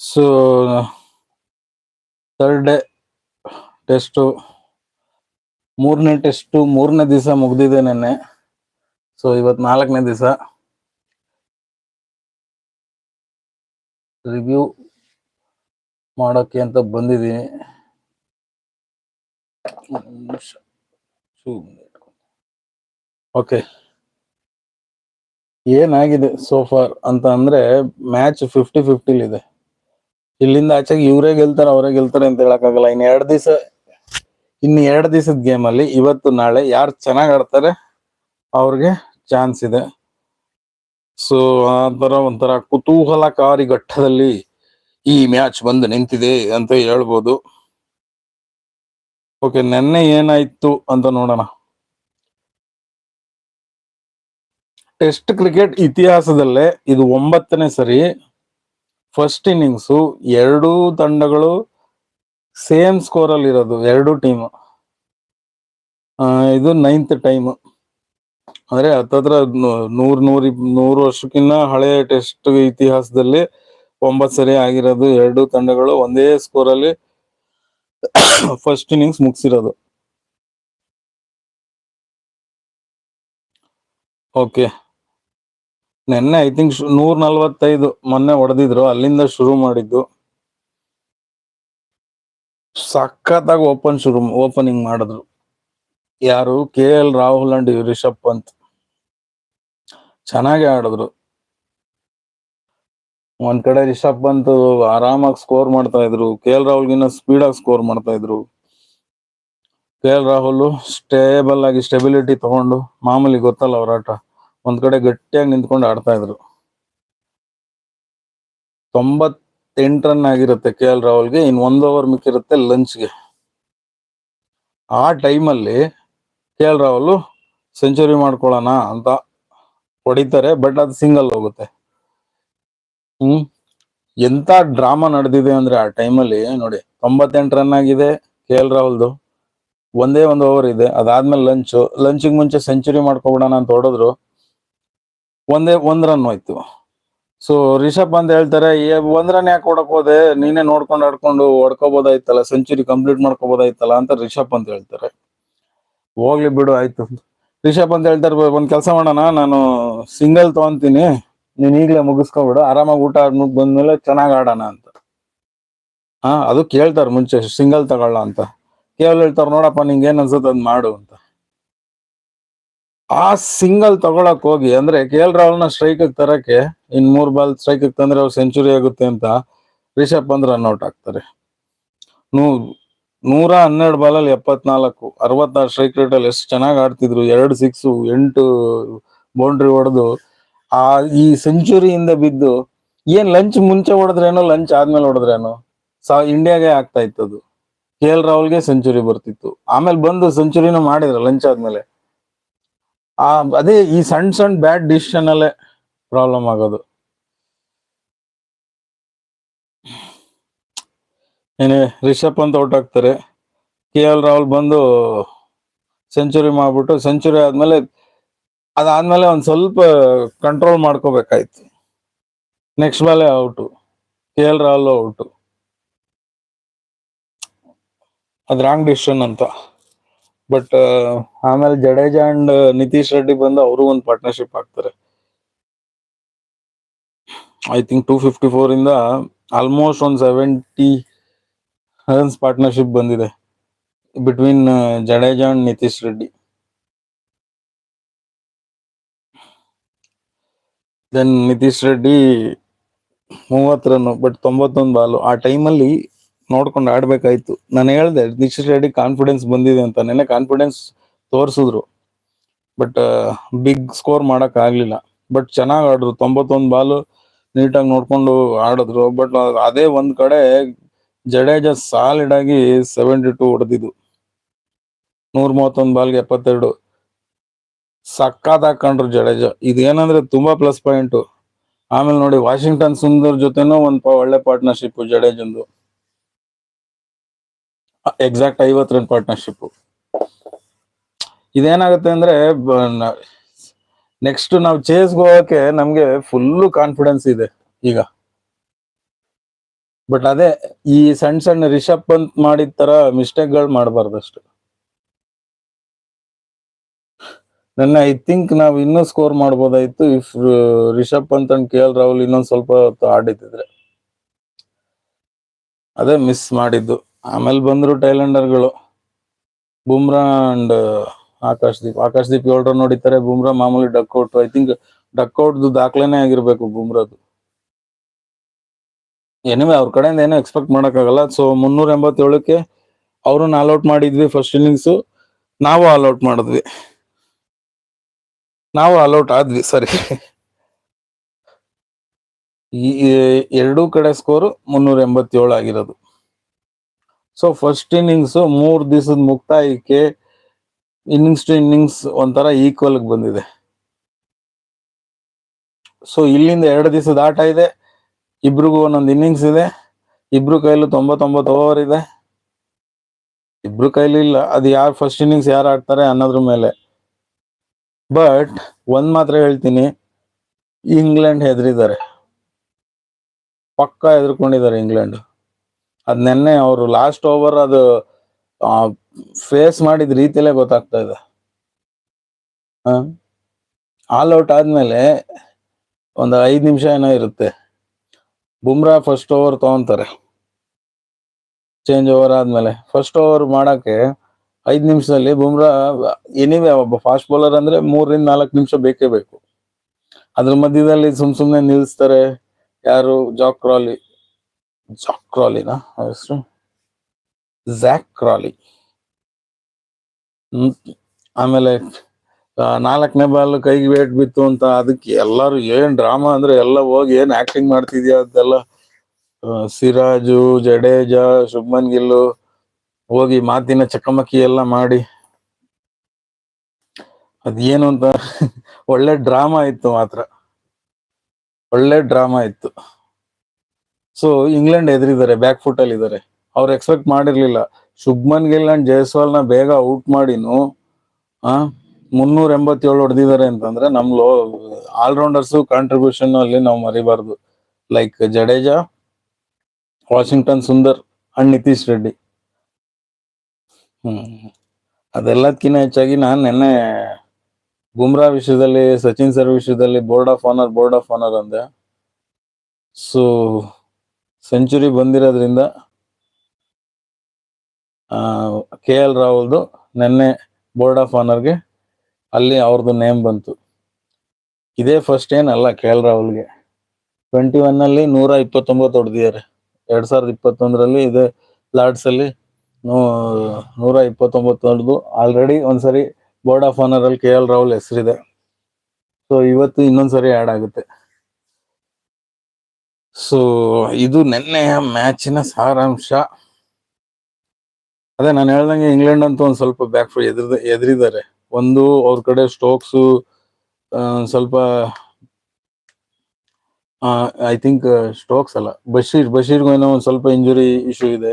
So third day test ಮೂರನೇ test ಮೂರನೇ ದಿವಸ ಮುಗಿದಿದೆ ನೆನ್ನೆ. ಸೊ ಇವತ್ತು ನಾಲ್ಕನೇ ದಿವಸ. ರಿವ್ಯೂ ಮಾಡೋಕ್ಕೆ ಅಂತ ಬಂದಿದ್ದೀನಿ. ಓಕೆ ಏನಾಗಿದೆ ಸೋಫಾರ್ ಅಂತ ಅಂದ್ರೆ ಮ್ಯಾಚ್ ಫಿಫ್ಟಿ ಫಿಫ್ಟಿಲ್ ಇದೆ ಇಲ್ಲಿಂದ ಆಚೆಗೆ ಇವರೇ ಗೆಲ್ತಾರೆ, ಅವರೇ ಗೆಲ್ತಾರೆ ಅಂತ ಹೇಳಕ್ಕಾಗಲ್ಲ ಇನ್ ಎರಡ್ ದಿವಸ ಇನ್ನು ಎರಡು ದಿವಸದ ಗೇಮ್ ಅಲ್ಲಿ ಇವತ್ತು ನಾಳೆ ಯಾರು ಚೆನ್ನಾಗ್ ಆಡ್ತಾರೆ ಅವ್ರಿಗೆ ಚಾನ್ಸ್ ಇದೆ. ಸೊ ಆ ತರ ಒಂಥರ ಕುತೂಹಲಕಾರಿ ಘಟ್ಟದಲ್ಲಿ ಈ ಮ್ಯಾಚ್ ಬಂದು ನಿಂತಿದೆ ಅಂತ ಹೇಳ್ಬೋದು. ಓಕೆ ನೆನ್ನೆ ಏನಾಯ್ತು ಅಂತ ನೋಡೋಣ. ಟೆಸ್ಟ್ ಕ್ರಿಕೆಟ್ ಇತಿಹಾಸದಲ್ಲೇ ಇದು ಒಂಬತ್ತನೇ ಸರಿ. ಫಸ್ಟ್ ಇನ್ನಿಂಗ್ಸು ಎರಡೂ ತಂಡಗಳು ಸೇಮ್ ಸ್ಕೋರ್ ಅಲ್ಲಿ ಇರೋದು, ಎರಡು ಟೀಮ್ ಇದು ನೈನ್ತ್ ಟೈಮ್ ಅಂದ್ರೆ ಹತ್ತತ್ರ ನೂರು, ನೂರ್ ನೂರ್ ವರ್ಷಕ್ಕಿಂತ ಹಳೆಯ ಟೆಸ್ಟ್ ಇತಿಹಾಸದಲ್ಲಿ ಒಂಬತ್ತು ಸರಿ ಆಗಿರೋದು ಎರಡು ತಂಡಗಳು ಒಂದೇ ಸ್ಕೋರ್ ಅಲ್ಲಿ ಫಸ್ಟ್ ಇನ್ನಿಂಗ್ಸ್ ಮುಗಿಸಿರೋದು. ಓಕೆ ನೆನ್ನೆ ಐ ಥಿಂಕ್ ನೂರ ನಲ್ವತ್ತೈದು ಮೊನ್ನೆ ಹೊಡೆದಿದ್ರು, ಅಲ್ಲಿಂದ ಶುರು ಮಾಡಿದ್ದು. ಸಖತ್ತಾಗಿ ಓಪನ್ ಶುರು ಓಪನಿಂಗ್ ಮಾಡಿದ್ರು. ಯಾರು? K L Rahul and Rishabh Pant. ಚೆನ್ನಾಗಿ ಆಡಿದ್ರು. ಒಂದ್ ಕಡೆ ರಿಷಬ್ ಪಂತ್ ಆರಾಮಾಗಿ ಸ್ಕೋರ್ ಮಾಡ್ತಾ ಇದ್ರು. ಕೆ ಎಲ್ ಸ್ಪೀಡ್ ಆಗಿ ಸ್ಕೋರ್ ಮಾಡ್ತಾ ಇದ್ರು. ಕೆ ಎಲ್ ರಾಹುಲ್ ಸ್ಟೇಬಲ್ ಆಗಿ ಸ್ಟೆಬಿಲಿಟಿ ತಗೊಂಡು, ಮಾಮೂಲಿ ಗೊತ್ತಲ್ಲ ಅವರಾಟ ಒಂದ್ ಕಡೆ ಗಟ್ಟಿಯಾಗಿ ನಿಂತ್ಕೊಂಡು ಆಡ್ತಾ ಇದ್ರು. ತೊಂಬತ್ತೆಂಟು ರನ್ ಆಗಿರುತ್ತೆ ಕೆ ಎಲ್ ರಾಹುಲ್ಗೆ, ಇನ್ ಒಂದ್ ಓವರ್ ಮಿಕ್ಕಿರುತ್ತೆ ಲಂಚ್ಗೆ. ಆ ಟೈಮಲ್ಲಿ ಕೆ ಎಲ್ ರಾಹುಲ್, ಸೆಂಚುರಿ ಮಾಡ್ಕೊಳ್ಳೋಣ ಅಂತ ಹೊಡಿತಾರೆ, ಬಟ್ ಅದು ಸಿಂಗಲ್ ಹೋಗುತ್ತೆ. ಹ್ಮ್, ಎಂತ ಡ್ರಾಮಾ ನಡೆದಿದೆ ಅಂದ್ರೆ ಆ ಟೈಮಲ್ಲಿ ನೋಡಿ, ತೊಂಬತ್ತೆಂಟು ರನ್ ಆಗಿದೆ ಕೆ ಎಲ್ ರಾಹುಲ್ದು. ಒಂದೇ ಒಂದು ಓವರ್ ಇದೆ, ಅದಾದ್ಮೇಲೆ ಲಂಚ್. ಲಂಚಿಗೆ ಮುಂಚೆ ಸೆಂಚುರಿ ಮಾಡ್ಕೊಬಿಡೋಣ ಅಂತ ಹೊಡೆದ್ರು. ಒಂದೇ ಒಂದ್ ರನ್ ಹೋಯ್ತು. ಸೊ ರಿಷಬ್ ಅಂತ ಹೇಳ್ತಾರೆ "ಏ, ಒಂದ್ ರನ್ ಯಾಕೆ ಹೊಡಕ್ ಹೋದೆ? ನೀನೇ ನೋಡ್ಕೊಂಡು ಆಡ್ಕೊಂಡು ಹೊಡ್ಕೋಬೋದಾಯ್ತಲ್ಲ ಸೆಂಚುರಿ ಕಂಪ್ಲೀಟ್ ಮಾಡ್ಕೋಬೋದಾಯ್ತಲ್ಲ ಅಂತ ರಿಷಬ್ ಅಂತ ಹೇಳ್ತಾರೆ. ಹೋಗ್ಲಿ ಬಿಡು ಆಯ್ತು. ರಿಷಬ್ ಅಂತ ಹೇಳ್ತಾರೆ "ಬ- ಒಂದ್ ಕೆಲಸ ಮಾಡೋಣ ನಾನು ಸಿಂಗಲ್ ತಗೊಂತೀನಿ. ನೀನ್ ಈಗ್ಲೇ ಮುಗಿಸ್ಕೊಬಿಡು ಆರಾಮಾಗಿ ಊಟ ಆಡ್ಬಿಟ್ಟು ಬಂದ್ಮೇಲೆ ಚೆನ್ನಾಗ್ ಆಡೋಣ ಅಂತ. ಹಾ ಅದು ಕೇಳ್ತಾರ ಮುಂಚೆ ಸಿಂಗಲ್ ತಗೊಳ್ಳ ಅಂತ. ಕೇವಲ ಹೇಳ್ತಾರೆ ನೋಡಪ್ಪ ನಿಂಗೆ ಏನ್ ಅನ್ಸುತ್ತೆ ಅದ್ ಮಾಡು ಅಂತ. ಆ ಸಿಂಗಲ್ ತಗೊಳಕ್ ಹೋಗಿ, ಅಂದ್ರೆ ಕೆ ಎಲ್ ರಾಹುಲ್ನ ಸ್ಟ್ರೈಕ್ ತರಕ್ಕೆ ಇನ್ ಮೂರ್ ಬಾಲ್ ಸ್ಟ್ರೈಕ್ ತಂದ್ರೆ ಅವ್ರು ಸೆಂಚುರಿ ಆಗುತ್ತೆ ಅಂತ ರಿಷಬ್ ಪಂತ್ ರನ್ ಔಟ್ ಆಗ್ತಾರೆ. ನೂ, ನೂರ ಹನ್ನೆರಡು ಬಾಲಲ್ಲಿ ಎಪ್ಪತ್ನಾಲ್ಕು ಅರವತ್ತಾರು ಸ್ಟ್ರೈಕ್ ರೇಟ್ ಅಲ್ಲಿ ಎಷ್ಟು ಚೆನ್ನಾಗಿ ಆಡ್ತಿದ್ರು, ಎರಡು ಸಿಕ್ಸ್ ಎಂಟು ಬೌಂಡ್ರಿ ಹೊಡೆದು, ಆ ಈ ಸೆಂಚುರಿಯಿಂದ ಬಿದ್ದು, ಏನ್ ಲಂಚ್ ಮುಂಚೆ ಹೊಡೆದ್ರೇನೋ ಲಂಚ್ ಆದ್ಮೇಲೆ ಹೊಡೆದ್ರೇನೋ, ಸಾ ಇಂಡಿಯಾಗೆ ಆಗ್ತಾ ಇತ್ತು ಅದು ಕೆ ಎಲ್ ರಾಹುಲ್ಗೆ ಸೆಂಚುರಿ ಬರ್ತಿತ್ತು. ಆಮೇಲೆ ಬಂದು ಸೆಂಚುರಿನೂ ಮಾಡಿದ್ರು ಲಂಚ್ ಆದ್ಮೇಲೆ. ಆ, ಅದೇ ಈ ಸಣ್ಣ ಸಣ್ಣ ಬ್ಯಾಡ್ ಡಿಸಿಷನ್ ಅಲ್ಲೇ ಪ್ರಾಬ್ಲಮ್ ಆಗೋದು. ಏನೇ ರಿಷಬ್ ಅಂತ ಔಟ್ ಆಗ್ತಾರೆ. ಕೆ ಎಲ್ ರಾಹುಲ್ ಬಂದು ಸೆಂಚುರಿ ಮಾಡ್ಬಿಟ್ಟು ಸೆಂಚುರಿ ಆದ್ಮೇಲೆ ಅದಾದ್ಮೇಲೆ ಒಂದ್ ಸ್ವಲ್ಪ ಕಂಟ್ರೋಲ್ ಮಾಡ್ಕೋಬೇಕಾಯ್ತು. ನೆಕ್ಸ್ಟ್ ಬಾಲೆ out K L Rahul out ಅದ್ ರಾಂಗ್ ಡಿಸಿಷನ್ ಅಂತ. ಬಟ್ ಆಮೇಲೆ ಜಡೇಜಾ ಅಂಡ್ ನಿತೀಶ್ ರೆಡ್ಡಿ ಬಂದು ಅವರು ಒಂದು ಪಾರ್ಟ್ನರ್ಶಿಪ್ ಆಗ್ತಾರೆ I think two fifty four ಇಂದ ಆಲ್ಮೋಸ್ಟ್ ಒಂದು ಸೆವೆಂಟಿ ರನ್ಸ್ ಪಾರ್ಟ್ನರ್ಶಿಪ್ ಬಂದಿದೆ between Jadeja and Nitish Reddy. Then Nitish Reddy ಮೂವತ್ತು ರನ್ ಬಟ್ ತೊಂಬತ್ತೊಂದು ಬಾಲು ಆ ಟೈಮಲ್ಲಿ ನೋಡ್ಕೊಂಡು ಆಡ್ಬೇಕಾಯ್ತು. ನಾನು ಹೇಳ್ದೆ ನಿತೀಶ್ ರೆಡ್ಡಿ ಕಾನ್ಫಿಡೆನ್ಸ್ ಬಂದಿದೆ ಅಂತ. ನೆನ್ನೆ ಕಾನ್ಫಿಡೆನ್ಸ್ ತೋರಿಸಿದ್ರು. ಬಟ್ ಬಿಗ್ ಸ್ಕೋರ್ ಮಾಡಕ್ ಆಗ್ಲಿಲ್ಲ. ಬಟ್ ಚೆನ್ನಾಗ್ ಆಡ್ರು. ತೊಂಬತ್ತೊಂದು ಬಾಲು ನೀಟಾಗಿ ನೋಡ್ಕೊಂಡು ಆಡಿದ್ರು. ಬಟ್ ಅದೇ ಒಂದ್ ಕಡೆ ಜಡೇಜಾ ಸಾಲಿಡ್ ಆಗಿ ಸೆವೆಂಟಿ ಟು ಹೊಡೆದಿದ್ದು. ನೂರ ಮೂವತ್ತೊಂದು ಬಾಲ್ಗೆ ಎಪ್ಪತ್ತೆರಡು. ಸಕ್ಕತ್ ಹಾಕೊಂಡ್ರು ಜಡೇಜಾ. ಇದೇನಂದ್ರೆ ತುಂಬಾ ಪ್ಲಸ್ ಪಾಯಿಂಟ್ ಆಮೇಲೆ ನೋಡಿ ವಾಷಿಂಗ್ಟನ್ ಸುಂದರ್ ಜೊತೆನೂ ಒಂದ್ ಒಳ್ಳೆ ಪಾರ್ಟ್ನರ್ಶಿಪ್ ಜಡೇಜಂದು. ಎಕ್ಸಾಕ್ಟ್ ಐವತ್ ರನ್ ಪಾರ್ಟ್ನರ್ಶಿಪ್ ಇದೇನಾಗುತ್ತೆ ಅಂದ್ರೆ ನೆಕ್ಸ್ಟ್ ನಾವು ಚೇಸ್ ಹೋಗಕ್ಕೆ ನಮ್ಗೆ ಫುಲ್ ಕಾನ್ಫಿಡೆನ್ಸ್ ಇದೆ ಈಗ. ಬಟ್ ಅದೇ, ಈ ಸಣ್ಣ ಸಣ್ಣ ರಿಷಬ್ ಪಂತ್ ಮಾಡಿದ ತರ ಮಿಸ್ಟೇಕ್ಗಳು ಮಾಡಬಾರ್ದು ಅಷ್ಟು. ನನ್ನ ಐ ಥಿಂಕ್ ನಾವ್ ಇನ್ನೂ score ಮಾಡ್ಬೋದಾಯ್ತು if Rishabh Pant and K L Rahul ಇನ್ನೊಂದ್ ಸ್ವಲ್ಪ ಹೊತ್ತು ಆಡಿದ್ರೆ ಅದೇ ಮಿಸ್ ಮಾಡಿದ್ದು. ಆಮೇಲೆ ಬಂದ್ರು ಟೈಲೆಂಡರ್ಗಳು. ಬುಮ್ರಾ ಅಂಡ್ ಆಕಾಶ್ದೀಪ್ ಆಕಾಶ್ದೀಪ್ ಏಳು ರನ್ ಹೊಡಿತಾರೆ ಬುಮ್ರಾ ಮಾಮೂಲಿ duck out I think duck out ದಾಖಲೆನೆ ಆಗಿರ್ಬೇಕು ಬುಮ್ರಾದು. ಏನಿವೆ ಅವ್ರ ಕಡೆಯಿಂದ ಏನೂ ಎಕ್ಸ್ಪೆಕ್ಟ್ ಮಾಡಕ್ಕಾಗಲ್ಲ. ಸೊ ಮುನ್ನೂರ ಎಂಬತ್ತೇಳಕ್ಕೆ ಅವರು ಔಟ್ ಮಾಡಿದ್ವಿ ಫಸ್ಟ್ ಇನ್ನಿಂಗ್ಸ್. ನಾವು ಔಟ್ ಮಾಡಿದ್ವಿ. ನಾವು ಔಟ್ ಆದ್ವಿ, ಸರಿ. ಈ- ಎರಡೂ ಕಡೆ ಸ್ಕೋರ್ ಮುನ್ನೂರ ಎಂಬತ್ತೇಳು ಆಗಿರೋದು. ಸೊ ಫಸ್ಟ್ ಇನ್ನಿಂಗ್ಸ್ ಮೂರ್ ದಿವಸದ ಮುಕ್ತಾಯಕ್ಕೆ ಇನ್ನಿಂಗ್ಸ್ ಟು ಇನ್ನಿಂಗ್ಸ್ ಒಂಥರ ಈಕ್ವಲ್ ಬಂದಿದೆ. ಸೊ ಇಲ್ಲಿಂದ ಎರಡು ದಿವಸದ ಆಟ ಇದೆ. ಇಬ್ರಿಗೂ ಒಂದೊಂದು ಇನ್ನಿಂಗ್ಸ್ ಇದೆ. ಇಬ್ರು ಕೈಲೂ ತೊಂಬತ್ತೊಂಬತ್ತು ಓವರ್ ಇದೆ. ಇಬ್ರು ಕೈಲಿ ಇಲ್ಲ. ಅದು ಯಾರು ಫಸ್ಟ್ ಇನ್ನಿಂಗ್ಸ್ ಯಾರು ಆಡ್ತಾರೆ ಅನ್ನೋದ್ರ ಮೇಲೆ. ಬಟ್ ಒಂದ್ ಮಾತ್ರ ಹೇಳ್ತೀನಿ. ಇಂಗ್ಲೆಂಡ್ ಹೆದರಿದ್ದಾರೆ. ಪಕ್ಕ ಹೆದರ್ಕೊಂಡಿದ್ದಾರೆ ಇಂಗ್ಲೆಂಡ್ ಅದ್ ನೆನ್ನೆ ಅವರು ಲಾಸ್ಟ್ ಓವರ್ ಅದು ಫೇಸ್ ಮಾಡಿದ ರೀತಿಯಲ್ಲೇ ಗೊತ್ತಾಗ್ತಾ ಇದೆ. ಆಲ್ ಔಟ್ ಆದ್ಮೇಲೆ ಒಂದು ಐದು ನಿಮಿಷ ಏನೋ ಇರುತ್ತೆ. ಬುಮ್ರಾ ಫಸ್ಟ್ ಓವರ್ ತಗೊಂತಾರೆ. ಚೇಂಜ್ ಓವರ್ ಆದ್ಮೇಲೆ. ಫಸ್ಟ್ ಓವರ್ ಮಾಡಕ್ಕೆ ಐದು ನಿಮಿಷದಲ್ಲಿ ಬುಮ್ರಾ ಎನಿವೆ ಒಬ್ಬ ಫಾಸ್ಟ್ ಬೌಲರ್ ಅಂದ್ರೆ ಮೂರರಿಂದ ನಾಲ್ಕು ನಿಮಿಷ ಬೇಕೇ ಬೇಕು. ಅದ್ರ ಮಧ್ಯದಲ್ಲಿ ಸುಮ್ ಸುಮ್ನೆ ನಿಲ್ಸ್ತಾರೆ. ಯಾರು? ಜಾಕ್ ಕ್ರಾಲಿ ಜಾಕ್ ಕ್ರಾಲಿನಾ ಹೆಸರು? ಜ್ಯಾಕ್ ಕ್ರಾಲಿ ಆಮೇಲೆ ನಾಲ್ಕನೇ ಬಾಲ್ ಕೈಗೆ ವೇಟ್ ಬಿತ್ತು ಅಂತ ಅದಕ್ಕೆ ಎಲ್ಲರೂ ಏನ್ ಡ್ರಾಮಾ ಅಂದ್ರೆ ಎಲ್ಲ ಹೋಗಿ ಏನ್ ಆಕ್ಟಿಂಗ್ ಮಾಡ್ತಿದ್ಯಾ ಅದೆಲ್ಲ ಸಿರಾಜು, ಜಡೇಜಾ, ಶುಭ್ಮನ್ ಗಿಲ್ಲು ಹೋಗಿ ಮಾತಿನ ಚಕಮಕಿ ಎಲ್ಲ ಮಾಡಿ. ಅದೇನು ಅಂತ, ಒಳ್ಳೆ ಡ್ರಾಮಾ ಇತ್ತು ಮಾತ್ರ. ಒಳ್ಳೆ ಡ್ರಾಮಾ ಇತ್ತು. ಸೊ ಇಂಗ್ಲೆಂಡ್ ಎದುರಿದ್ದಾರೆ ಬ್ಯಾಕ್ ಫುಟ್ ಅಲ್ಲಿ ಇದ್ದಾರೆ. ಅವ್ರು ಎಕ್ಸ್ಪೆಕ್ಟ್ ಮಾಡಿರ್ಲಿಲ್ಲ. ಶುಭ್ಮನ್ ಗಿಲ್ ಅಂಡ್ ಜಯಸ್ವಾಲ್ನ ನ ಬೇಗ ಔಟ್ ಮಾಡಿನು, ಆ, ಮುನ್ನೂರ ಎಂಬತ್ತೇಳು ಹೊಡೆದಿದ್ದಾರೆ ಅಂತಂದ್ರೆ ನಮ್ ಲೋ ಆಲ್ರೌಂಡರ್ಸ್ ಕಾಂಟ್ರಿಬ್ಯೂಷನ್ ಅಲ್ಲಿ ನಾವು ಮರಿಬಾರ್ದು. Like Jadeja, Washington Sundar and Nitish Reddy. Hmm. ಅದೆಲ್ಲದಕ್ಕಿಂತ ಹೆಚ್ಚಾಗಿ ನಾನು ನಿನ್ನೆ ಬುಮ್ರಾ ವಿಷಯದಲ್ಲಿ, ಸಚಿನ್ ಸರ್ ವಿಷಯದಲ್ಲಿ board of honour board of honour ಅಂದೆ. ಸೊ ಸೆಂಚುರಿ ಬಂದಿರೋದ್ರಿಂದ ಕೆ ಎಲ್ ರಾಹುಲ್ದು ನಿನ್ನೆ ಬೋರ್ಡ್ ಆಫ್ ಆನರ್ಗೆ ಅಲ್ಲಿ ಅವ್ರದ್ದು ನೇಮ್ ಬಂತು. ಇದೇ ಫಸ್ಟ್ ಏನಲ್ಲ ಕೆ ಎಲ್ ರಾಹುಲ್ಗೆ. ಟ್ವೆಂಟಿ ಒನ್ ಅಲ್ಲಿ ನೂರ ಇಪ್ಪತ್ತೊಂಬತ್ತು ಹೊಡೆದಿದ್ದಾರೆ. ಎರಡ್ ಸಾವಿರದ ಇಪ್ಪತ್ತೊಂದರಲ್ಲಿ ಇದೆ ಲಾರ್ಡ್ಸ್ ಅಲ್ಲಿ ನೂ- ನೂರ ಇಪ್ಪತ್ತೊಂಬತ್ತು ಹೊಡೆದು ಆಲ್ರೆಡಿ ಒಂದ್ಸರಿ ಬೋರ್ಡ್ ಆಫ್ ಆನರಲ್ಲಿ ಕೆ ಎಲ್ ರಾಹುಲ್ ಹೆಸರಿದೆ. ಸೊ ಇವತ್ತು ಇನ್ನೊಂದ್ಸರಿ ಆ್ಯಡ್ ಆಗುತ್ತೆ. ಸೊ ಇದು ನಿನ್ನೆಯ ಮ್ಯಾಚಿನ ಸಾರಾಂಶ. ಅದೇ ನಾನು ಹೇಳ್ದಂಗೆ ಇಂಗ್ಲೆಂಡ್ ಅಂತೂ ಒಂದು ಸ್ವಲ್ಪ ಬ್ಯಾಕ್ ಫುಟ್ ಎದುರು ಎದುರಿದ್ದಾರೆ. ಒಂದು ಅವ್ರ ಕಡೆ ಸ್ಟೋಕ್ಸು ಸ್ವಲ್ಪ ಐ ಥಿಂಕ್ ಸ್ಟೋಕ್ಸ್ ಅಲ್ಲ. ಬಶೀರ್ ಬಶೀರ್ಗೂ ಏನೋ ಒಂದು ಸ್ವಲ್ಪ ಇಂಜುರಿ ಇಶ್ಯೂ ಇದೆ.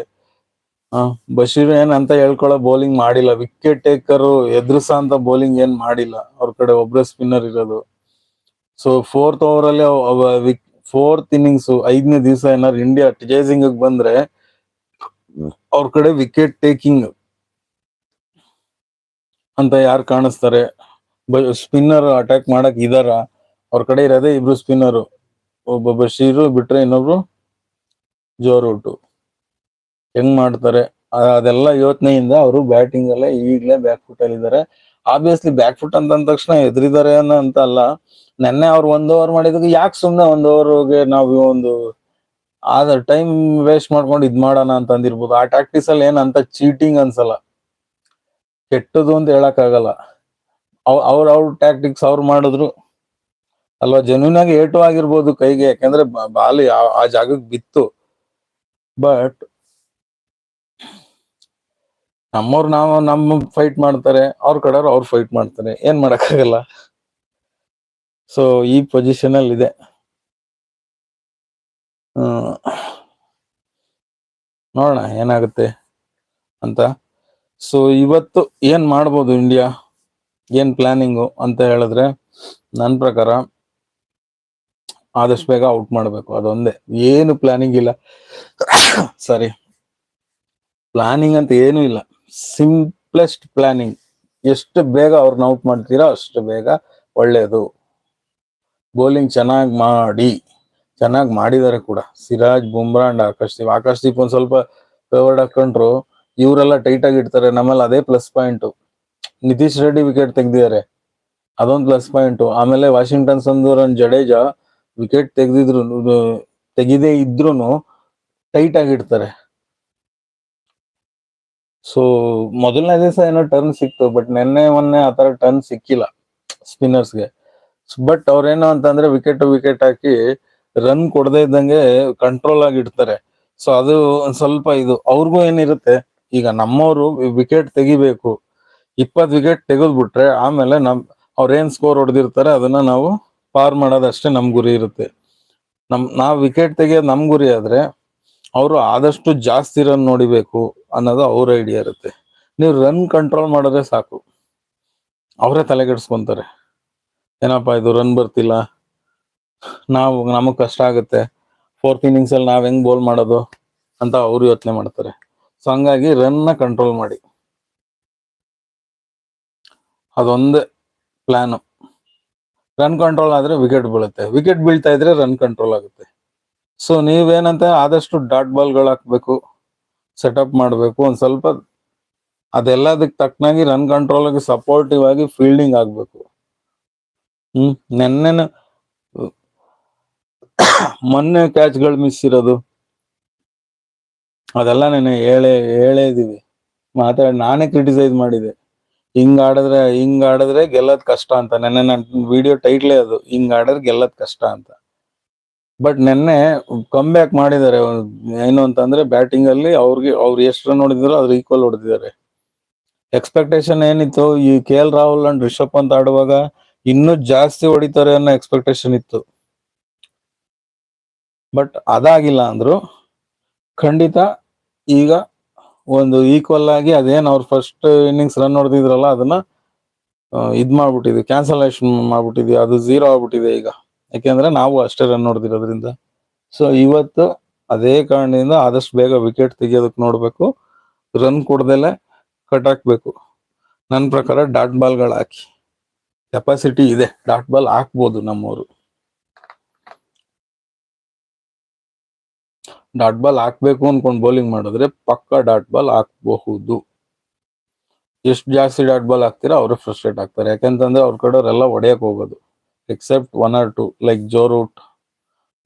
ಬಶೀರ್ ಏನ್ ಅಂತ ಹೇಳ್ಕೊಳ್ಳೋ ಬೌಲಿಂಗ್ ಮಾಡಿಲ್ಲ. ವಿಕೆಟ್ ಟೇಕರ್ ಎದುರಿಸ ಅಂತ ಬೌಲಿಂಗ್ ಏನ್ ಮಾಡಿಲ್ಲ. ಅವ್ರ ಕಡೆ ಒಬ್ಬರೇ ಸ್ಪಿನ್ನರ್ ಇರೋದು. ಸೊ ಫೋರ್ತ್ ಓವರ್ ಅಲ್ಲಿ ಫೋರ್ತ್ ಇನ್ನಿಂಗ್ಸ್ ಐದನೇ ದಿವಸ ಏನಾದ್ರು ಇಂಡಿಯಾ ಟಿಜೈಸಿಂಗ್ ಬಂದ್ರೆ ಅವ್ರ ಕಡೆ ವಿಕೆಟ್ ಟೇಕಿಂಗ್ ಅಂತ ಯಾರು ಕಾಣಿಸ್ತಾರೆ? ಸ್ಪಿನ್ನರ್ ಅಟ್ಯಾಕ್ ಮಾಡಕ್ ಇದಾರ. ಅವ್ರ ಕಡೆ ಇರೋದೇ ಇಬ್ರು ಸ್ಪಿನ್ನರ್ ಒಬ್ಬ ಬಶೀರು ಬಿಟ್ರೆ ಇನ್ನೊಬ್ರು ಜೋರೂಟು ಹೆಂಗ್ ಮಾಡ್ತಾರೆ? ಅದೆಲ್ಲ ಯೋಚನೆಯಿಂದ ಅವರು ಬ್ಯಾಟಿಂಗ್ ಅಲ್ಲೇ ಈಗ್ಲೇ ಬ್ಯಾಕ್ ಫುಟ್ ಅಲ್ಲಿ ಇದಾರೆ ಆಬ್ವಿಯಸ್ಲಿ ಬ್ಯಾಕ್ ಫುಟ್ ಅಂತ ಅಂದ ತಕ್ಷಣ ಎದುರಿದ್ದಾರೆ ಅನ್ನೋ ಅಂತ ಅಲ್ಲ. ನೆನ್ನೆ ಅವ್ರು ಒಂದ್ ಓವರ್ ಮಾಡಿದಾಗ ಯಾಕೆ ಸುಮ್ನೆ ಒಂದ್ ಓವರ್ಗೆ ನಾವು ಒಂದು ಆದ ಟೈಮ್ ವೇಸ್ಟ್ ಮಾಡ್ಕೊಂಡು ಇದ್ ಮಾಡೋಣ ಅಂತ ಅಂದಿರ್ಬೋದು. ಆ ಟ್ಯಾಕ್ಟಿಸ್ ಅಲ್ಲಿ ಏನಂತ ಚೀಟಿಂಗ್ ಅನ್ಸಲ್ಲ. ಕೆಟ್ಟದು ಅಂತ ಹೇಳಕ್ ಆಗಲ್ಲ. ಅವ್ರ ಅವ್ರ ಟ್ಯಾಕ್ಟಿಕ್ಸ್ ಅವ್ರು ಮಾಡಿದ್ರು. ಅಲ್ವಾ? ಜೆನ್ಯೂನ್ ಆಗಿ ಏಟು ಆಗಿರ್ಬೋದು ಕೈಗೆ. ಯಾಕಂದ್ರೆ ಬಾಲಿ ಆ ಜಾಗಕ್ಕೆ ಬಿತ್ತು. ಬಟ್ ನಮ್ಮವ್ರು ನಾವು ನಮ್ಮ ಫೈಟ್ ಮಾಡ್ತಾರೆ. ಅವ್ರ ಕಡೆಯವ್ರು ಅವ್ರು ಫೈಟ್ ಮಾಡ್ತಾರೆ. ಏನ್ ಮಾಡಕ್ಕಾಗಲ್ಲ ಸೊ ಈ ಪೊಸಿಷನ್ ಅಲ್ಲಿ ಇದೆ. ನೋಡೋಣ ಏನಾಗುತ್ತೆ ಅಂತ. ಸೊ ಇವತ್ತು ಏನ್ ಮಾಡ್ಬೋದು ಇಂಡಿಯಾ ಏನ್ ಪ್ಲಾನಿಂಗು ಅಂತ ಹೇಳಿದ್ರೆ ನನ್ನ ಪ್ರಕಾರ ಆದಷ್ಟು ಬೇಗ ಔಟ್ ಮಾಡಬೇಕು. ಅದೊಂದೇ. ಏನು ಪ್ಲಾನಿಂಗ್ ಇಲ್ಲ. ಸಾರಿ ಪ್ಲಾನಿಂಗ್ ಅಂತ ಏನು ಇಲ್ಲ. ಸಿಂಪ್ಲೆಸ್ಟ್ ಪ್ಲಾನಿಂಗ್ ಎಷ್ಟು ಬೇಗ ಅವ್ರನ್ನ ಔಟ್ ಮಾಡ್ತೀರಾ ಅಷ್ಟು ಬೇಗ ಒಳ್ಳೇದು. ಬೌಲಿಂಗ್ ಚೆನ್ನಾಗಿ ಮಾಡಿ, ಚೆನ್ನಾಗಿ ಮಾಡಿದ್ದಾರೆ ಕೂಡ. ಸಿರಾಜ್ ಬುಮ್ರಾ ಅಂಡ್ ಆಕಾಶ್ದೀಪ್ ಆಕಾಶ್ದೀಪ್ ಒಂದ್ ಸ್ವಲ್ಪ ಫೇವರ್ಡ್ ಹಾಕೊಂಡ್ರು, ಇವರೆಲ್ಲ ಟೈಟ್ ಆಗಿ ಇಡ್ತಾರೆ. ನಮ್ಮಲ್ಲಿ ಅದೇ plus point Nitish Reddy wicket ತೆಗ್ದಿದ್ದಾರೆ ಅದೊಂದು ಪ್ಲಸ್ ಪಾಯಿಂಟ್ ಆಮೇಲೆ Washington Sundar and Jadeja wicket ತೆಗ್ದಿದ್ರು ತೆಗಿದೇ ಇದ್ರು ಟೈಟ್ ಆಗಿಡ್ತಾರೆ ಸೊ ಮೊದಲನೇ ದಿವಸ ಏನೋ ಟರ್ನ್ ಸಿಕ್ತು ಬಟ್ ನಿನ್ನೆ ಮೊನ್ನೆ ಆತರ ಟರ್ನ್ ಸಿಕ್ಕಿಲ್ಲ ಸ್ಪಿನ್ನರ್ಸ್ಗೆ ಬಟ್ ಅವ್ರೇನು ಅಂತಂದ್ರೆ ವಿಕೆಟ್ ವಿಕೆಟ್ ಹಾಕಿ ರನ್ ಕೊಡದೇ ಇದ್ದಂಗೆ ಕಂಟ್ರೋಲ್ ಆಗಿ ಇಡ್ತಾರೆ. ಸೊ ಅದು ಒಂದ್ ಸ್ವಲ್ಪ ಇದು, ಅವ್ರಿಗೂ ಏನಿರುತ್ತೆ, ಈಗ ನಮ್ಮವರು ವಿಕೆಟ್ ತೆಗಿಬೇಕು. ಇಪ್ಪತ್ ವಿಕೆಟ್ ತೆಗೆದ್ಬಿಟ್ರೆ ಆಮೇಲೆ ನಮ್ ಅವ್ರೇನ್ ಸ್ಕೋರ್ ಹೊಡೆದಿರ್ತಾರೆ ಅದನ್ನ ನಾವು ಪಾರ್ ಮಾಡೋದಷ್ಟೇ ನಮ್ ಗುರಿ ಇರುತ್ತೆ. ನಮ್, ನಾವ್ ವಿಕೆಟ್ ತೆಗಿಯೋದು ನಮ್ ಗುರಿ ಆದ್ರೆ ಅವರು ಆದಷ್ಟು ಜಾಸ್ತಿ ರನ್ ನೋಡಿಬೇಕು ಅನ್ನೋದು ಅವ್ರ ಐಡಿಯಾ ಇರುತ್ತೆ. ನೀವು ರನ್ ಕಂಟ್ರೋಲ್ ಮಾಡಿದ್ರೆ ಸಾಕು. ಅವರೇ ತಲೆಗೆಡ್ಸ್ಕೊಂತಾರೆ. ಏನಪ್ಪಾ ಇದು ರನ್ ಬರ್ತಿಲ್ಲ? ನಾವು, ನಮಗ್ ಕಷ್ಟ ಆಗುತ್ತೆ. ಫೋರ್ತ್ ಇನ್ನಿಂಗ್ಸ್ ಅಲ್ಲಿ ನಾವ್ ಹೆಂಗ್ ಬೌಲ್ ಮಾಡೋದು ಅಂತ ಅವ್ರು ಯೋಚನೆ ಮಾಡ್ತಾರೆ. ಸೊ ಹಂಗಾಗಿ ರನ್ನ ಕಂಟ್ರೋಲ್ ಮಾಡಿ. ಅದೊಂದೇ ಪ್ಲಾನ್ ರನ್ ಕಂಟ್ರೋಲ್ ಆದ್ರೆ ವಿಕೆಟ್ ಬೀಳುತ್ತೆ. ವಿಕೆಟ್ ಬೀಳ್ತಾ ಇದ್ರೆ ರನ್ ಕಂಟ್ರೋಲ್ ಆಗುತ್ತೆ. ಸೊ ನೀವೇನಂತ ಆದಷ್ಟು ಡಾಟ್ ಬಾಲ್ಗಳು ಹಾಕ್ಬೇಕು ಸೆಟಪ್ ಮಾಡಬೇಕು, ಒಂದ್ ಸ್ವಲ್ಪ ಅದೆಲ್ಲದಕ್ಕೆ ತಕ್ಕನಾಗಿ ರನ್ ಕಂಟ್ರೋಲ್ ಆಗಿ ಸಪೋರ್ಟಿವ್ ಆಗಿ ಫೀಲ್ಡಿಂಗ್ ಆಗ್ಬೇಕು. ಹ್ಮ್, ನೆನ್ನೆನ, ಮೊನ್ನೆ ಕ್ಯಾಚ್ಗಳು ಮಿಸ್ ಇರೋದು. ಅದೆಲ್ಲ ನೆನೆ ಹೇಳೇ ಹೇಳೇ ಇದೀವಿ ಮಾತಾಡಿ, ನಾನೇ ಕ್ರಿಟಿಸೈಸ್ ಮಾಡಿದೆ. ಹಿಂಗ್ ಆಡಿದ್ರೆ ಹಿಂಗ್ ಆಡಿದ್ರೆ ಗೆಲ್ಲದ್ ಕಷ್ಟ ಅಂತ. ನೆನ್ನೆ ನನ್ನ ವಿಡಿಯೋ ಟೈಟ್ಲೇ ಅದು, ಹಿಂಗ್ ಆಡಿದ್ರೆ ಗೆಲ್ಲದ್ ಕಷ್ಟ ಅಂತ. ಬಟ್ ನೆನ್ನೆ ಕಮ್ ಬ್ಯಾಕ್ ಮಾಡಿದ್ದಾರೆ. ಏನು ಅಂತಂದ್ರೆ ಬ್ಯಾಟಿಂಗ್ ಅಲ್ಲಿ ಅವ್ರಿಗೆ, ಅವ್ರು ಎಷ್ಟು ರನ್ ಹೊಡೆದಿದ್ರು ಅದ್ರ ಈಕ್ವಲ್ ಹೊಡೆದಿದ್ದಾರೆ. ಎಕ್ಸ್ಪೆಕ್ಟೇಷನ್ ಏನಿತ್ತು? ಈ K L Rahul and Rishabh Pant ಆಡುವಾಗ ಇನ್ನೂ ಜಾಸ್ತಿ ಹೊಡಿತಾರೆ ಅನ್ನೋ ಎಕ್ಸ್ಪೆಕ್ಟೇಷನ್ ಇತ್ತು. ಬಟ್ ಅದಾಗಿಲ್ಲ ಅಂದ್ರು, ಖಂಡಿತ ಈಗ ಒಂದು ಈಕ್ವಲ್ ಆಗಿ ಅದೇನು ಅವ್ರು ಫಸ್ಟ್ ಇನ್ನಿಂಗ್ಸ್ ರನ್ ಹೊಡೆದಿದ್ರಲ್ಲ ಅದನ್ನ ಇದು ಮಾಡ್ಬಿಟ್ಟಿದ್ವಿ ಕ್ಯಾನ್ಸಲೇಷನ್ ಮಾಡ್ಬಿಟ್ಟಿದ್ವಿ ಅದು ಝೀರೋ ಆಗ್ಬಿಟ್ಟಿದೆ ಈಗ. ಯಾಕೆಂದ್ರೆ ನಾವು ಅಷ್ಟೇ ರನ್ ಹೊಡೆದಿರೋದ್ರಿಂದ. ಸೊ ಇವತ್ತು ಅದೇ ಕಾರಣದಿಂದ ಆದಷ್ಟು ಬೇಗ ವಿಕೆಟ್ ತೆಗಿಯೋದಕ್ಕೆ ನೋಡಬೇಕು ರನ್ ಕೊಡ್ದೆಲೆ ಕಟ್ ಹಾಕ್ಬೇಕು. ನನ್ನ ಪ್ರಕಾರ ಡಾಟ್ ಬಾಲ್ಗಳು ಹಾಕಿ ಕೆಪಾಸಿಟಿ ಇದೆ. ಡಾಟ್ ಬಾಲ್ ಹಾಕ್ಬೋದು ನಮ್ಮವರು. ಡಾಟ್ ಬಾಲ್ ಹಾಕ್ಬೇಕು ಅನ್ಕೊಂಡು ಬೌಲಿಂಗ್ ಮಾಡಿದ್ರೆ ಪಕ್ಕ ಡಾಟ್ ಬಾಲ್ ಹಾಕ್ಬಹುದು. ಎಷ್ಟು ಜಾಸ್ತಿ ಡಾಟ್ ಬಾಲ್ ಹಾಕ್ತೀರಾ ಅವರು ಫ್ರಸ್ಟ್ರೇಟ್ ಆಗ್ತಾರೆ. ಯಾಕೆಂತಂದ್ರೆ ಅವ್ರ ಕಡೆಯವರೆಲ್ಲ ಹೊಡೆಯಕ್ ಹೋಗೋದು. Except one or two like Joe Root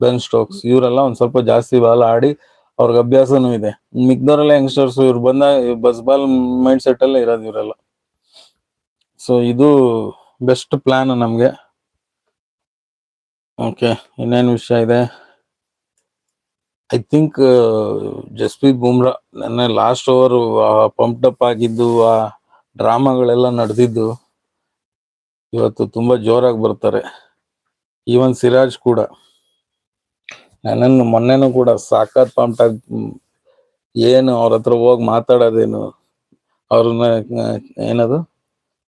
Ben Stokes ಇವರೆಲ್ಲ ಒಂದ್ ಸ್ವಲ್ಪ ಜಾಸ್ತಿ ಬಾಲ್ ಆಡಿ ಅವ್ರಿಗೆ ಅಭ್ಯಾಸನೂ ಇದೆ. ಮಿಗ್ದವರೆಲ್ಲ ಯಂಗ್ಸ್ಟರ್ಸ್ ಇವ್ರು ಬಂದ ಬಸ್ ಬಾಲ್ ಮೈಂಡ್ ಸೆಟ್ ಅಲ್ಲೇ ಇರೋದು ಇವರೆಲ್ಲ. ಸೊ ಇದು ಬೆಸ್ಟ್ ಪ್ಲಾನ್ ನಮಗೆ. ಓಕೆ ಇನ್ನೇನು ವಿಷಯ ಇದೆ? ಐ ಥಿಂಕ್ ಜಸ್ಪ್ರೀತ್ ಬುಮ್ರಾ ನನ್ನ ಲಾಸ್ಟ್ ಓವರ್ ಪಂಪ್ಡ್ ಅಪ್ ಆಗಿದ್ದು, ಆ, ಡ್ರಾಮಾಗಳೆಲ್ಲ ನಡೆದಿದ್ದು. ಇವತ್ತು ತುಂಬಾ ಜೋರಾಗಿ ಬರ್ತಾರೆ. ಈವನ್ ಸಿರಾಜ್ ಕೂಡ. ನನ್ನನ್ನು ಮೊನ್ನೆನೂ ಕೂಡ ಸಾಕಾತ್ ಆಗಿ ಏನು ಅವ್ರ ಹತ್ರ ಹೋಗಿ ಮಾತಾಡೋದೇನು? ಅವ್ರನ್ನ ಏನದು?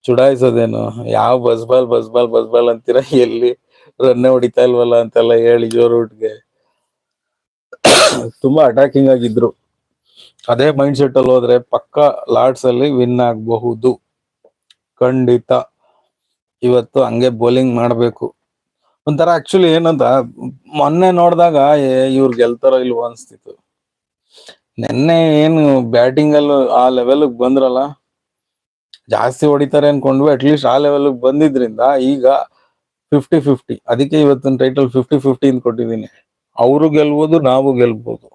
ಚುಡಾಯಿಸೋದೇನು? ಯಾವ ಬಸ್ಬಾಲ್ ಬಸ್ಬಾಲ್ ಬಸ್ಬಾಲ್ ಅಂತೀರ? ಎಲ್ಲಿ ರನ್ನೆ ಹೊಡಿತಾ ಇಲ್ವಲ್ಲ ಅಂತೆಲ್ಲ ಹೇಳಿ ಜೋರೂಟ್ಗೆ ತುಂಬಾ ಅಟ್ಯಾಕಿಂಗ್ ಆಗಿದ್ರು. ಅದೇ ಮೈಂಡ್ ಸೆಟ್ ಅಲ್ಲಿ ಹೋದ್ರೆ ಪಕ್ಕ ಲಾರ್ಡ್ಸ್ ಅಲ್ಲಿ ವಿನ್ ಆಗಬಹುದು. ಖಂಡಿತ. ಇವತ್ತು ಹಂಗೆ ಬೌಲಿಂಗ್ ಮಾಡಬೇಕು. ಒಂಥರ ಆಕ್ಚುಲಿ ಏನಂತ, ಮೊನ್ನೆ ನೋಡಿದಾಗ ಇವ್ರು ಗೆಲ್ತಾರೋ ಇಲ್ವೋ ಅನ್ಸ್ತಿತ್ತು. ನೆನ್ನೆ ಏನು ಬ್ಯಾಟಿಂಗ್ ಅಲ್ಲೂ ಆ ಲೆವೆಲ್ ಬಂದ್ರಲ್ಲ ಜಾಸ್ತಿ ಹೊಡಿತಾರೆ ಅನ್ಕೊಂಡ್ವಿ ಅಟ್ಲೀಸ್ಟ್ ಆ ಲೆವೆಲ್ ಬಂದಿದ್ರಿಂದ ಈಗ ಫಿಫ್ಟಿ ಫಿಫ್ಟಿ ಅದಕ್ಕೆ ಇವತ್ತಿನ ಟೈಟಲ್ ಫಿಫ್ಟಿ ಫಿಫ್ಟಿ ಅಂತ ಕೊಟ್ಟಿದ್ದೀನಿ. ಅವರು ಗೆಲ್ಬೋದು, ನಾವು ಗೆಲ್ಬೋದು.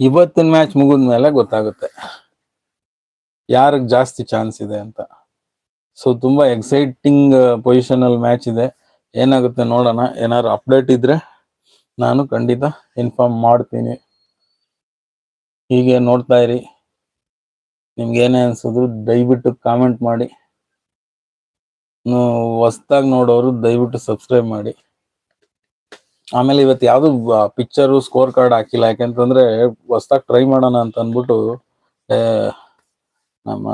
ಇವತ್ತಿನ ಮ್ಯಾಚ್ ಮುಗಿದ್ಮೇಲೆ ಗೊತ್ತಾಗುತ್ತೆ. ಯಾರಿಗೆ ಜಾಸ್ತಿ ಚಾನ್ಸ್ ಇದೆ ಅಂತ. ಸೊ ತುಂಬಾ ಎಕ್ಸೈಟಿಂಗ್ ಪೊಸಿಷನ್ ಮ್ಯಾಚ್ ಇದೆ. ಏನಾಗುತ್ತೆ ನೋಡೋಣ. ಏನಾದ್ರು ಅಪ್ಡೇಟ್ ಇದ್ರೆ ನಾನು ಖಂಡಿತ ಇನ್ಫಾರ್ಮ್ ಮಾಡ್ತೀನಿ. ಹೀಗೆ ನೋಡ್ತಾ ಇರಿ. ನಿಮ್ಗೆ ಏನೇ ಅನ್ಸಿದ್ರು ದಯವಿಟ್ಟು ಕಾಮೆಂಟ್ ಮಾಡಿ. ಹೊಸ್ದಾಗಿ ನೋಡೋರು ದಯವಿಟ್ಟು ಸಬ್ಸ್ಕ್ರೈಬ್ ಮಾಡಿ. ಆಮೇಲೆ ಇವತ್ತು ಯಾವುದು ಪಿಕ್ಚರು ಸ್ಕೋರ್ ಕಾರ್ಡ್ ಹಾಕಿಲ್ಲ. ಯಾಕೆಂತಂದ್ರೆ ಹೊಸ್ದಾಗಿ ಟ್ರೈ ಮಾಡೋಣ ಅಂತ ಅಂದ್ಬಿಟ್ಟು ನಮ್ಮ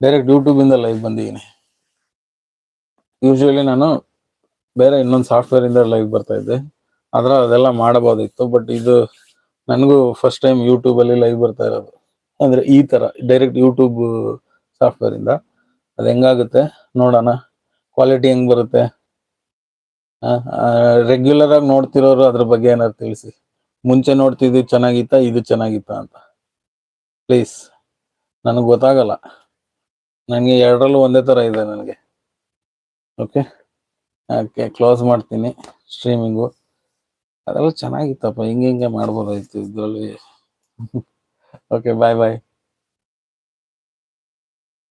ಡೈರೆಕ್ಟ್ ಯೂಟ್ಯೂಬಿಂದ ಲೈವ್ ಬಂದಿದ್ದೀನಿ. ಯೂಶುವಲಿ ನಾನು ಬೇರೆ ಇನ್ನೊಂದು ಸಾಫ್ಟ್ವೇರ್ ಇಂದ ಲೈವ್ ಬರ್ತಾ ಇದ್ದೆ. ಆದ್ರೆ ಅದೆಲ್ಲ ಮಾಡಬಹುದಿತ್ತು. ಬಟ್ ಇದು ನನಗೂ ಫಸ್ಟ್ ಟೈಮ್ ಯೂಟ್ಯೂಬ್ ಅಲ್ಲಿ ಲೈವ್ ಬರ್ತಾ ಇರೋದು. ಅಂದ್ರೆ ಈ ತರ ಡೈರೆಕ್ಟ್ ಯೂಟ್ಯೂಬ್ ಸಾಫ್ಟ್ವೇರ್ ಇಂದ. ಅದು ಹೆಂಗಾಗುತ್ತೆ? ನೋಡೋಣ. ಕ್ವಾಲಿಟಿ ಹೆಂಗ್ ಬರುತ್ತೆ? ರೆಗ್ಯುಲರ್ ಆಗಿ ನೋಡ್ತಿರೋರು ಅದ್ರ ಬಗ್ಗೆ ಏನಾರು ತಿಳಿಸಿ. ಮುಂಚೆ ನೋಡ್ತಿದ್ದು ಚೆನ್ನಾಗಿತ್ತಾ, ಇದು ಚೆನ್ನಾಗಿತ್ತಾ ಅಂತ. ಪ್ಲೀಸ್ ನನಗೆ ಗೊತ್ತಾಗಲ್ಲ. ನನಗೆ ಎರಡರಲ್ಲೂ ಒಂದೇ ತರ ಇದೆ ನನಗೆ. ಓಕೆ ಓಕೆ ಕ್ಲೋಸ್ ಮಾಡ್ತೀನಿ. ಸ್ಟ್ರೀಮಿಂಗು ಅದೆಲ್ಲ ಚೆನ್ನಾಗಿತ್ತಪ್ಪ ಹಿಂಗೆ ಹಿಂಗೆ ಮಾಡ್ಬೋದಾಯ್ತು ಇದರಲ್ಲಿ. ಓಕೆ ಬಾಯ್ ಬಾಯ್